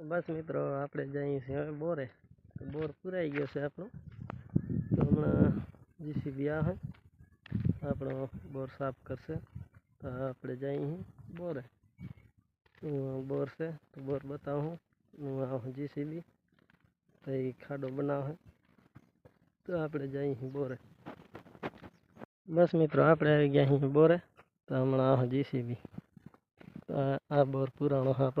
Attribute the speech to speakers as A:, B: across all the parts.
A: بس میتر آپ جائیے بورے بور پورائی گھسے اپنا ہاں جی سی بی آئیں اپر صاف کرس تو آپ جائی بورے بور سے تو بور بتاؤں آ جی سی بی کھاڈو بنا تو آپ جائی بور بس میے بورے تو ہاں جی سی بی آ بور پوران آپ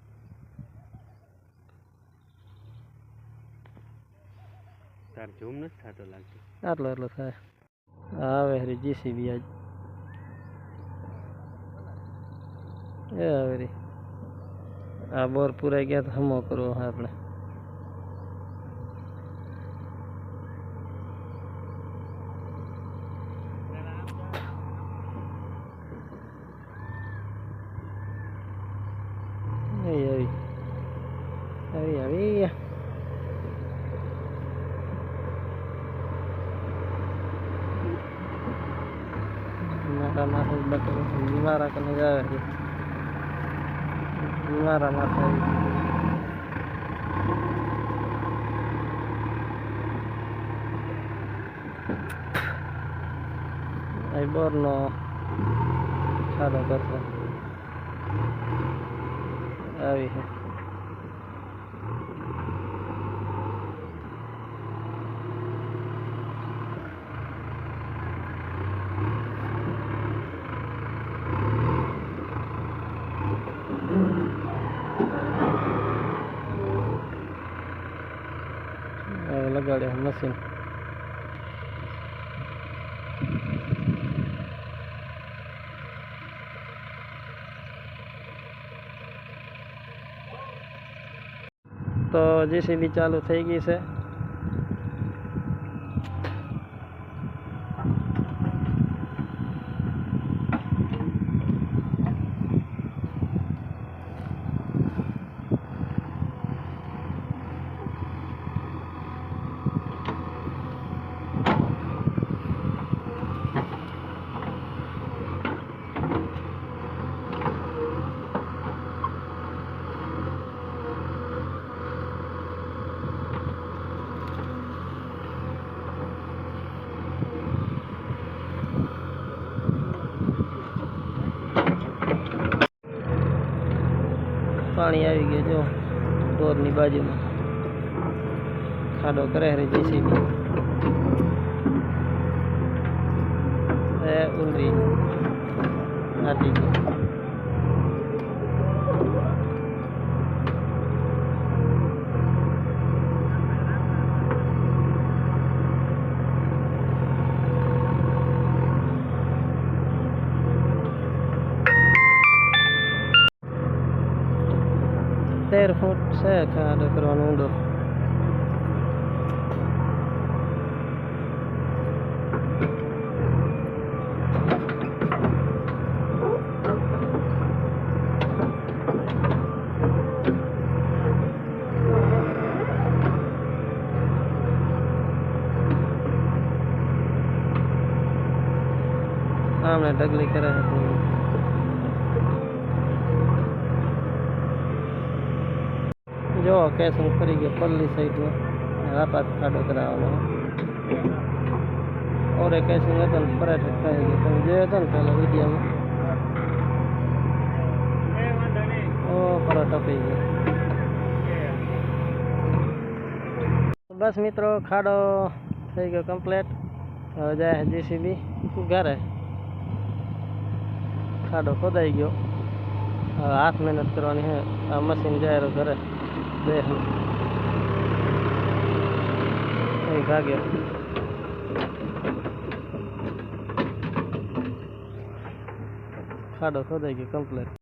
B: તાર ઝૂમ નથી થતો લાગતો.
A: આટલો આટલો થાય. આવે હરી જીસીબી આજ. એ આવે રે. આ બોર પુરાઈ ગયા તો હમો કરવો આપણે. મારા માથે બટન મારા કને જાય મારા માથે આઈ બોરનો ચાલો કરશે. આવી છે. گڑھ احمد તો જે સીધી ચાલુ થઈ ગઈ છે kali ya begitu tur nih baju kado keren di sini saya undri hati. ter hot sa ka do pero nung do I'm not? بس میتھ خاڈ کمپلیٹ جائے جی سی بی گر کھاڈ کھیا ہاتھ محنت کرنی مشین جائے کر سکتے ہیں ایک آ گی کمپلیٹ۔